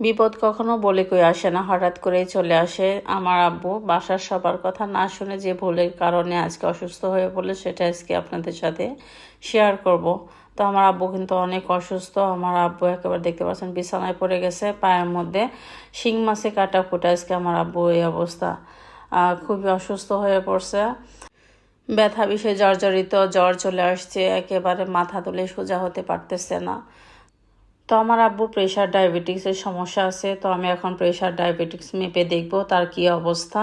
বিপদ কখনো বলে কই আসে না, হঠাৎ করেই চলে আসে। আমার আব্বু বাসার সবার কথা না শুনে যে ভুলের কারণে আজকে অসুস্থ হয়ে পড়লে সেটা আজকে আপনাদের সাথে শেয়ার করব। তো আমার আব্বু কিন্তু অনেক অসুস্থ। আমার আব্বু একেবারে দেখতে পাচ্ছেন বিছানায় পড়ে গেছে, পায়ের মধ্যে শিং মাছে কাটা ফুটে আজকে আমার আব্বু এই অবস্থা। খুবই অসুস্থ হয়ে পড়ছে। ব্যথা বিষয়ে জর্জরিত জ্বর চলে আসছে, একেবারে মাথা তুলে সোজা হতে পারতেছে না। তো আমার আব্বু প্রেশার ডায়াবেটিক্সের সমস্যা আছে, তো আমি এখন প্রেশার ডায়াবেটিক্স মেপে দেখব তার কি অবস্থা।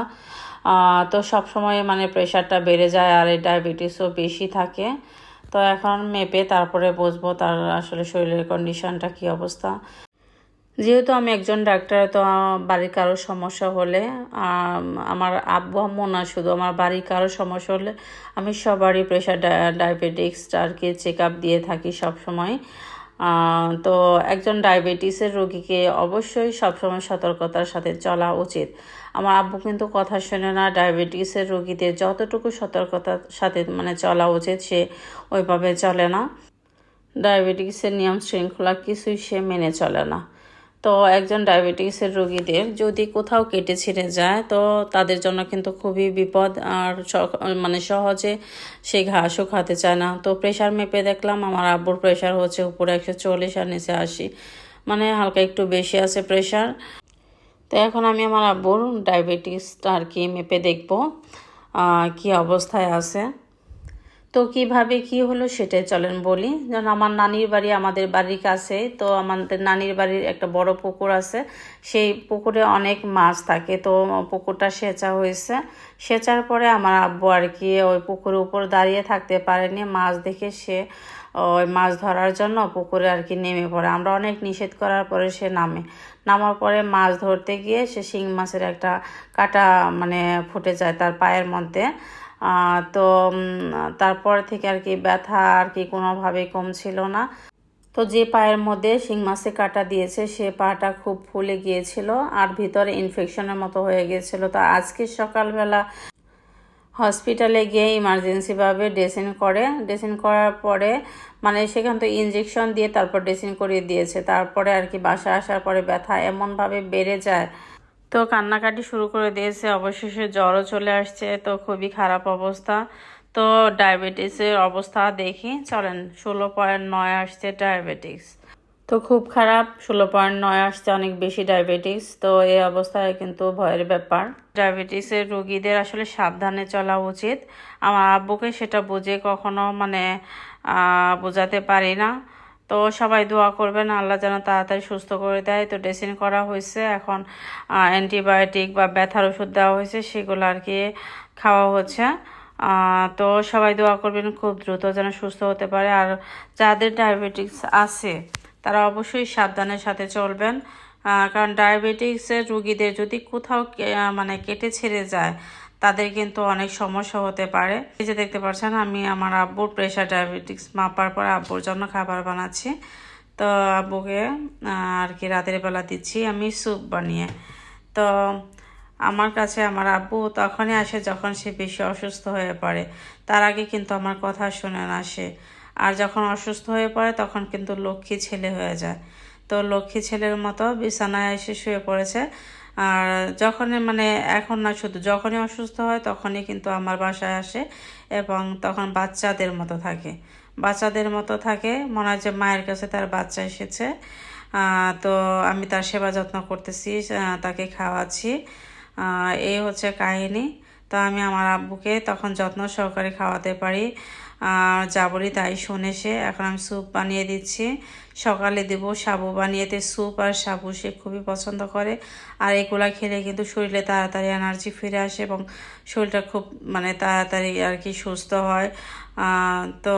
তো সব সময় মানে প্রেশারটা বেড়ে যায় আর এই ডায়াবেটিসও বেশি থাকে। তো এখন মেপে তারপরে বুঝব তার আসলে শরীরের কন্ডিশনটা কি অবস্থা। যেহেতু আমি একজন ডাক্তার তো বাড়ির কারও সমস্যা হলে আমার আব্বু আম্মু না, শুধু আমার বাড়ির কারও সমস্যা হলে আমি সবারই প্রেশার ডায়াবেটিক্সটা আর কি চেক আপ দিয়ে থাকি সব সময় তো একজন ডায়াবেটিসের রোগীকে অবশ্যই সবসময় সতর্কতার সাথে চলা উচিত। আমার আব্বু কিন্তু কথা শোনে না, ডায়াবেটিসের রোগীদের যতটুকু সতর্কতার সাথে মানে চলা উচিত সে ওইভাবে চলে না। ডায়াবেটিসের নিয়ম শৃঙ্খলা কিছুই সে মেনে চলে না। তো একজন ডায়াবেটিসের রোগীদের যদি কোথাও কেটে ছিঁড়ে যায়, তো তাদের জন্য কিন্তু খুবই বিপদ। আর মানে সহজে সে ঘাসও খেতে চায় না। তো প্রেশার মেপে দেখলাম, আমার আব্বুর প্রেশার হচ্ছে উপরে একশো চল্লিশ আর নিচে আশি। মানে হালকা একটু বেশি আছে প্রেশার। তো এখন আমি আমার আব্বুর ডায়াবেটিসটা আর কি মেপে দেখব কি অবস্থায় আছে। তো কীভাবে কি হলো সেটাই চলেন বলি। যেন আমার নানির বাড়ি আমাদের বাড়ির কাছে, তো আমাদের নানির বাড়ির একটা বড় পুকুর আছে, সেই পুকুরে অনেক মাছ থাকে। তো পুকুরটা সেচা হয়েছে। সেচার পরে আমার আব্বু আর কি ওই পুকুরের উপর দাঁড়িয়ে থাকতে পারেনি। মাছ দেখে সে ওই মাছ ধরার জন্য পুকুরে আর কি নেমে পড়ে। আমরা অনেক নিষেধ করার পরে সে নামে। নামার পরে মাছ ধরতে গিয়ে সে শিং মাছের একটা কাটা মানে ফুটে যায় তার পায়ের মধ্যে। তো তারপর থেকে আর কি ব্যথা আর কি কোনোভাবেই কমছিল না। তো যে পায়ের মধ্যে শিং মাছে কাটা দিয়েছে, সে পাটা খুব ফুলে গিয়েছিল আর ভিতরে ইনফেকশনের মতো হয়ে গিয়েছিল। তো আজকে সকালবেলা হসপিটালে গিয়ে ইমার্জেন্সিভাবে ড্রেসিং করে। ড্রেসিং করার পরে মানে সেখান থেকে ইঞ্জেকশন দিয়ে তারপর ড্রেসিং করিয়ে দিয়েছে। তারপরে আর কি বাসা আসার পরে ব্যথা এমনভাবে বেড়ে যায় তো কান্নাকাটি শুরু করে দিয়েছে। অবশেষে জ্বরও চলে আসছে। তো খুবই খারাপ অবস্থা। তো ডায়াবেটিসের অবস্থা দেখি। চলেন, ষোলো পয়েন্ট নয় আসছে ডায়াবেটিস। তো খুব খারাপ, ষোলো পয়েন্ট নয় আসছে অনেক বেশি ডায়াবেটিস। তো এই অবস্থায় কিন্তু ভয়ের ব্যাপার। ডায়াবেটিসের রোগীদের আসলে সাবধানে চলা উচিত। আমার আব্বুকে সেটা বুঝে কখনো মানে বোঝাতে পারি না। তো সবাই দোয়া করবেন, আল্লাহ যেন তাড়াতাড়ি সুস্থ করে দেয়। তো ড্রেসিং করা হয়েছে, এখন অ্যান্টিবায়োটিক বা ব্যথার ওষুধ দেওয়া হয়েছে, সেগুলো আর কি খাওয়া হচ্ছে। তো সবাই দোয়া করবেন, খুব দ্রুত যেন সুস্থ হতে পারে। আর যাদের ডায়াবেটিক্স আছে, তারা অবশ্যই সাবধানের সাথে চলবেন। কারণ ডায়াবেটিক্সের রুগীদের যদি কোথাও মানে কেটে ছেড়ে যায় তাদের কিন্তু অনেক সমস্যা হতে পারে। এই যে দেখতে পাচ্ছেন, আমি আমার আব্বুর প্রেশার ডায়াবেটিক্স মাপার পর আব্বুর জন্য খাবার বানাচ্ছি। তো আব্বুকে আর কি রাতের বেলা দিচ্ছি আমি স্যুপ বানিয়ে। তো আমার কাছে, আমার আব্বু তখনই আসে যখন সে বেশি অসুস্থ হয়ে পড়ে। তার আগে কিন্তু আমার কথা শুনে না সে। আর যখন অসুস্থ হয়ে পড়ে, তখন কিন্তু লক্ষ্মী ছেলে হয়ে যায়। তো লক্ষ্মী ছেলের মতো বিছানায় এসে শুয়ে পড়েছে। আর যখনই মানে এখন না শুধু যখনই অসুস্থ হয় তখনই কিন্তু আমার বাসায় আসে এবং তখন বাচ্চাদের মতো থাকে। বাচ্চাদের মতো থাকে, মনে হয় যে মায়ের কাছে তার বাচ্চা এসেছে। তো আমি তার সেবা যত্ন করতেছি তাকে খাওয়াচ্ছি। এই হচ্ছে কাহিনী। তো আমি আমার আব্বুকে তখন যত্ন সহকারে খাওয়াতে পারি। আর যা বলি তাই শুনে সে, এখন আমি স্যুপ বানিয়ে দিচ্ছি। সকালে দেবো সাবু, বানিয়েতে স্যুপ আর সাবু সে খুবই পছন্দ করে। আর এগুলা খেলে কিন্তু শরীরে তাড়াতাড়ি এনার্জি ফিরে আসে এবং শরীরটা খুব মানে তাড়াতাড়ি আর কি সুস্থ হয়। তো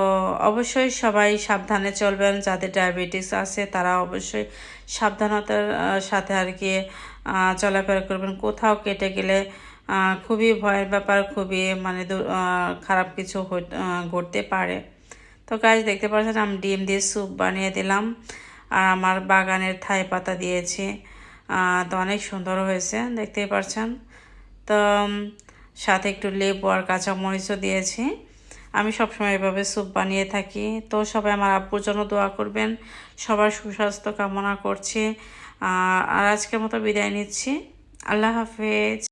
অবশ্যই সবাই সাবধানে চলবেন, যাদের ডায়াবেটিস আছে তারা অবশ্যই সাবধানতার সাথে আর কি চলাফেরা করবেন। কোথাও কেটে গেলে খুবই ভয়ের ব্যাপার, খুবই মানে খারাপ কিছু ঘটতে পারে। তো গাছ দেখতে পাচ্ছেন, আমি ডিম দিয়ে স্যুপ বানিয়ে দিলাম। আর আমার বাগানের থাই পাতা দিয়েছি। তো অনেক সুন্দর হয়েছে, দেখতেই পাচ্ছেন। তো সাথে একটু লেবু আর কাঁচামরিচও দিয়েছি। আমি সবসময় এভাবে স্যুপ বানিয়ে থাকি। তো সবাই আমার আব্বুর জন্য দোয়া করবেন। সবার সুস্বাস্থ্য কামনা করছি। আর আজকের মতো বিদায় নিচ্ছি। আল্লাহ হাফেজ।